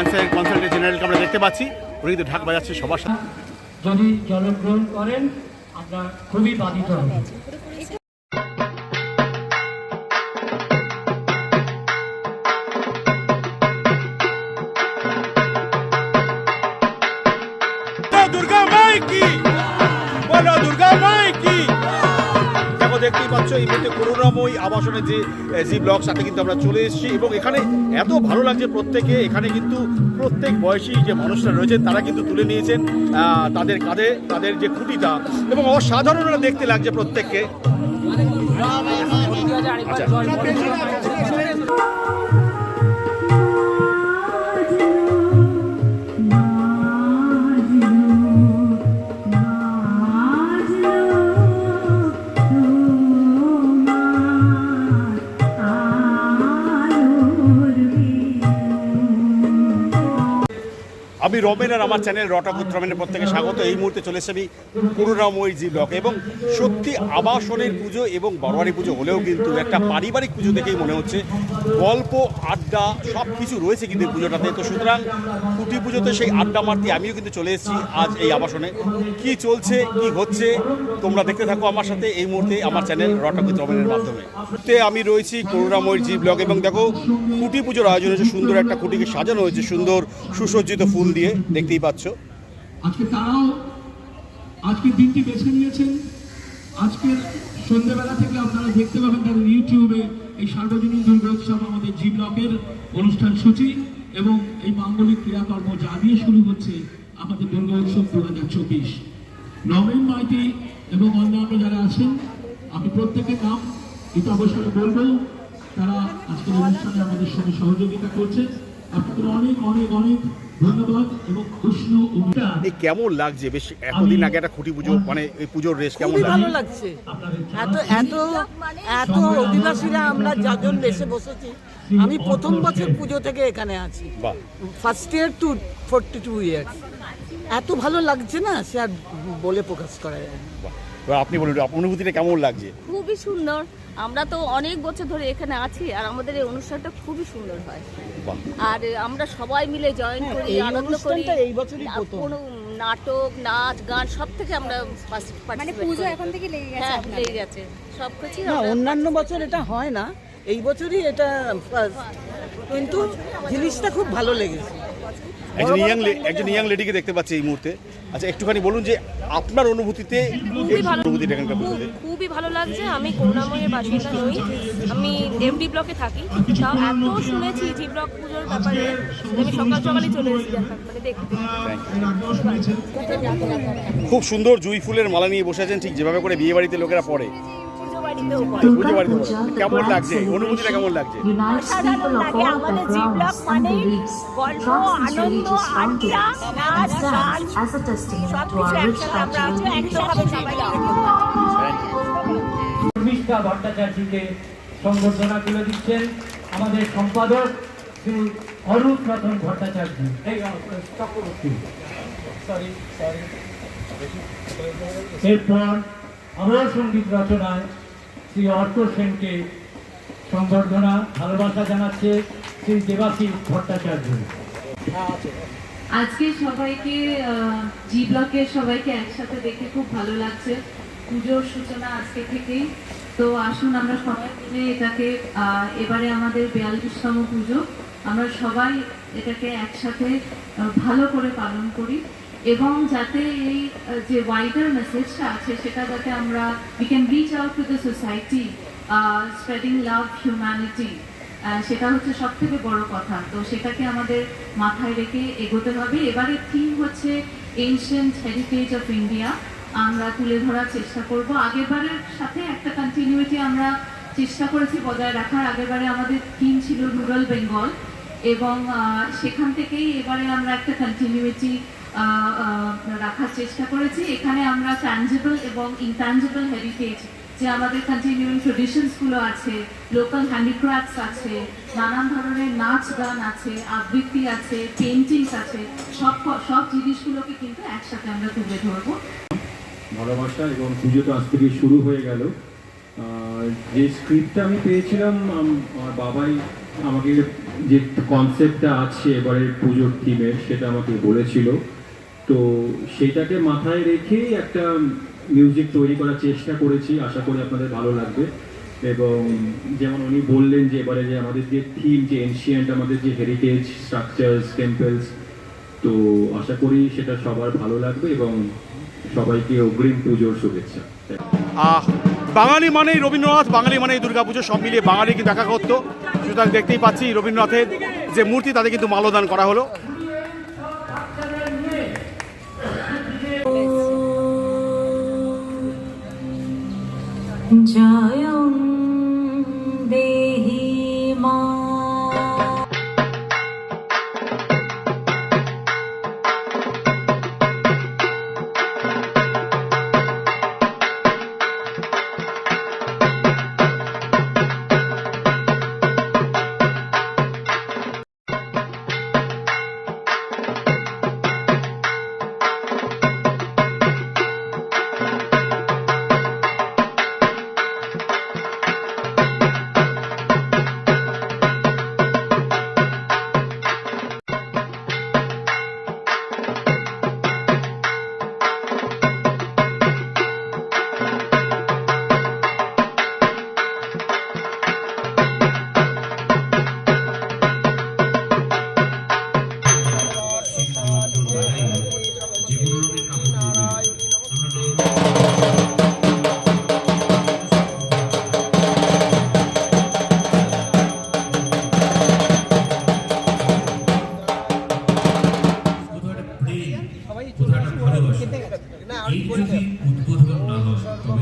গানসের consultant জেনারেলকে আমরা দেখতে পাচ্ছি। উনি কিন্তু ঢাক বাজাচ্ছে সবার সাথে। যদি জলগ্রহণ করেন, আমরা খুবই বাধিত পাচ্ছ এই মুহূর্তে করুণাময়ী আবাসনের যে জি ব্লক, সাথে কিন্তু আমরা চলে এসেছি। এবং এখানে এত ভালো লাগছে প্রত্যেকে। এখানে কিন্তু প্রত্যেক বয়সী যে মানুষরা রয়েছেন তারা কিন্তু তুলে নিয়েছেন তাদের কাঁধে, তাদের যে খুঁটিটা। এবং অসাধারণরা দেখতে লাগছে প্রত্যেককে। আচ্ছা। রমেন আর আমার চ্যানেল রটাকুত রমেনের প্রত্যেকে স্বাগত। এই মুহূর্তে চলে এসে আমি করুণাময়ী জি ব্লক এবং সত্যি আবাসনের পুজো এবং বরোয়ারি পুজো হলেও কিন্তু একটা পারিবারিক পুজো দেখেই মনে হচ্ছে। গল্প আড্ডা, সব কিছু রয়েছে কিন্তু এই পুজোটাতে। তো সুতরাং খুঁটি পুজোতে সেই আড্ডা মারতে আমিও কিন্তু চলে এসেছি আজ এই আবাসনে। কি চলছে, কি হচ্ছে, তোমরা দেখতে থাকো আমার সাথে এই মুহূর্তে আমার চ্যানেল রটাকুত রমেনের মাধ্যমে। তে আমি রয়েছি করুণাময়ীর জি ব্লক এবং দেখো খুঁটি পুজোর আয়োজন হয়েছে সুন্দর একটা খুঁটিকে সাজানো হয়েছে, সুন্দর সুসজ্জিত ফুল দিয়ে, দেখতেই পাচ্ছ। আজকে তারাও আজকের দিনটি বেছে নিয়েছেন। আজকের সন্ধ্যেবেলা থেকে আপনারা দেখতে পাবেন তাদের ইউটিউবে এই সার্বজনীন দুর্গোৎসব আমাদের জি ব্লকের অনুষ্ঠান সূচি এবং এই মাঙ্গলিক ক্রিয়াকর্ম যা দিয়ে শুরু হচ্ছে আমাদের দুর্গা উৎসব দু হাজার চব্বিশ। নবীন মাইতি এবং অন্যান্য যারা আছেন, আমি প্রত্যেকের নাম এটা অবশ্যই বলব। তারা আজকের অনুষ্ঠানে আমাদের সঙ্গে সহযোগিতা করছে। আপনাদের অনেক অনেক অনেক ধন্যবাদ এবং উষ্ণ এই কেমন লাগছে? বেশ এতদিন আগে একটা খুঁটি পুজো মানে এই পুজোর রেশ কেমন খুবই ভালো লাগছে? এত এত এত অধিবাসীরা আমরা যাজন দেশে বসেছি। আমি প্রথম বছর পুজো থেকে এখানে আছি। বাহ। First year to forty two years এত ভালো লাগছে না? সে আর বলে প্রকাশ করা যায় না। আপনি বলুন আপনার অনুভূতিটা কেমন লাগছে? খুবই সুন্দর। আমরা তো অনেক বছর ধরে এখানে আছি আর আমাদের এই অনুষ্ঠানটা খুবই সুন্দর হয়। আর আমরা সবাই মিলে জয়েন হ্যাঁ, করি এই আনন্দ করি। এই বছরই কোনো নাটক নাচ গান সব থেকে আমরা মানে পুজো এখন থেকে লেগে গেছে হ্যাঁ লেগে গেছে। সব কিছু না অন্যান্য বছর এটা হয় না। এই বছরই এটা। কিন্তু জিনিসটা খুব ভালো লেগেছে। একজন ইয়াং একজন ইয়াং লেডিকে দেখতে পাচ্ছি এই মুহূর্তে। আচ্ছা একটুখানি বলুন যে আপনার অনুভূতিতে এই ভালো। অনুভূতিটা এখানকার পুজোতে খুবই ভালো লাগছে। আমি করুণাময়ের বাসিন্দা নই। আমি এমডি ব্লকে থাকি। তাও এত শুনেছি জি ব্লক পুজোর ব্যাপারে। আমি সকাল সকালে চলে এসেছি মানে দেখতে খুব সুন্দর জুই ফুলের মালা নিয়ে বসে আছেন। ঠিক যেভাবে করে বিয়ে বাড়িতে লোকেরা পড়ে কেমন লাগছে? অনুভূতিটা কেমন লাগছে? অসাধারণ লাগে আমাদের জি ব্লক মানে গল্প আনন্দ আড্ডা নাচ গান সবকিছু একসাথে আমরা আছি একসাথে সবাই শর্মিষ্ঠা ভট্টাচার্যকে সংবর্ধনা তুলে দিচ্ছেন আমাদের সম্পাদক শ্রী অরূপ রতন ভট্টাচার্য। এই চক্রবর্তী। সরি সরি এরপর আমার সংগীত রচনায় শ্রী অর্ক সেনকে সংবর্ধনা, ভালোবাসা জানাচ্ছে শ্রী দেবাশিস ভট্টাচার্য। আজকে সবাইকে জি ব্লকের সবাইকে একসাথে দেখে খুব ভালো লাগছে। পুজোর সূচনা আজকে থেকেই। তো আসুন, আমরা সবাই মিলে এটাকে এবারে আমাদের বিয়াল্লিশতম পুজো। আমরা সবাই এটাকে একসাথে ভালো করে পালন করি। এবং যাতে এই যে ওয়াইডার মেসেজটা আছে, সেটা যাতে আমরা we can reach out to the society spreading love humanity সেটা হচ্ছে সব থেকে বড় কথা। তো সেটাকে আমাদের মাথায় রেখে এগোতে হবে। এবারে থিম হচ্ছে এনশিয়েন্ট হেরিটেজ অফ ইন্ডিয়া আমরা তুলে ধরার চেষ্টা করব। আগেরবারের সাথে একটা কন্টিনিউটি আমরা চেষ্টা করেছি বজায় রাখার। আগেরবারে আমাদের থিম ছিল রুরাল বেঙ্গল এবং সেখান থেকেই এবারে আমরা একটা কন্টিনিউটি রাখার চেষ্টা করেছি। এখানে আমরা ট্যাঞ্জেবল এবং ইনট্যাঞ্জেবল হেরিটেজ যে আমাদের কন্টিনিউইং ট্রেডিশনসগুলো আছে লোকাল হ্যান্ডিক্রাফটস আছে, নানান ধরনের নাচ গান আছে, আবৃত্তি আছে পেন্টিংস আছে, সব সব জিনিসগুলোকে কিন্তু একসাথে আমরা তুলে ধরবো। ভালোবাসা এবং পুজো তো আজ থেকে শুরু হয়ে গেল। যে স্ক্রিপ্টটা আমি পেয়েছিলাম আমার বাবাই আমাকে যে কনসেপ্টটা আছে, এবারের পুজোর থিমের সেটা আমাকে বলেছিল। তো সেটাকে মাথায় রেখেই একটা মিউজিক তৈরি করার চেষ্টা করেছি, আশা করি আপনাদের ভালো লাগবে। এবং যেমন উনি বললেন যে এবারে যে আমাদের যে থিম যে এনশিয়েন্ট আমাদের যে হেরিটেজ স্ট্রাকচার্স টেম্পলস তো আশা করি সেটা সবার ভালো লাগবে এবং সবাইকে অগ্রিম পুজোর শুভেচ্ছা। আহ, বাঙালি মানেই রবীন্দ্রনাথ, বাঙালি মানেই দুর্গাপুজো সব মিলিয়ে বাঙালি কিন্তু দেখা করতো সুতরাং দেখতেই পাচ্ছি রবীন্দ্রনাথের যে মূর্তি তাদের কিন্তু মালদান করা হলো। জয়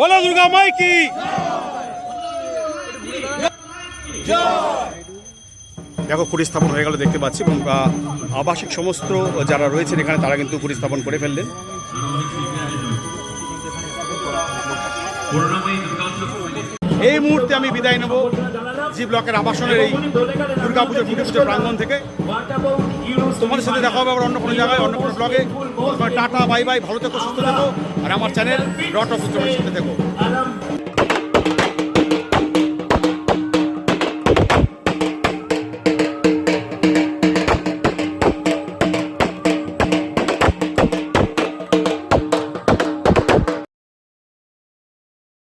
বলো দুর্গা মাই কি? দেখো খুঁড়ি স্থাপন হয়ে গেল, দেখতে পাচ্ছি, এবং আবাসিক সমস্ত যারা রয়েছেন এখানে, তারা কিন্তু কুটি স্থাপন করে ফেললেন। এই মুহূর্তে আমি বিদায় নেব জি ব্লকের আবাসনের এই দুর্গাপুজোর পুজোর পুজোর প্রাঙ্গণ থেকে। তোমাদের সাথে দেখা হবে আবার অন্য কোনো জায়গায়, অন্য কোনো ব্লগে। টাটা, বাই বাই, ভালো থেকো, সুস্থ থেকো। আর আমার চ্যানেল ডট অফ সাথে থেকো।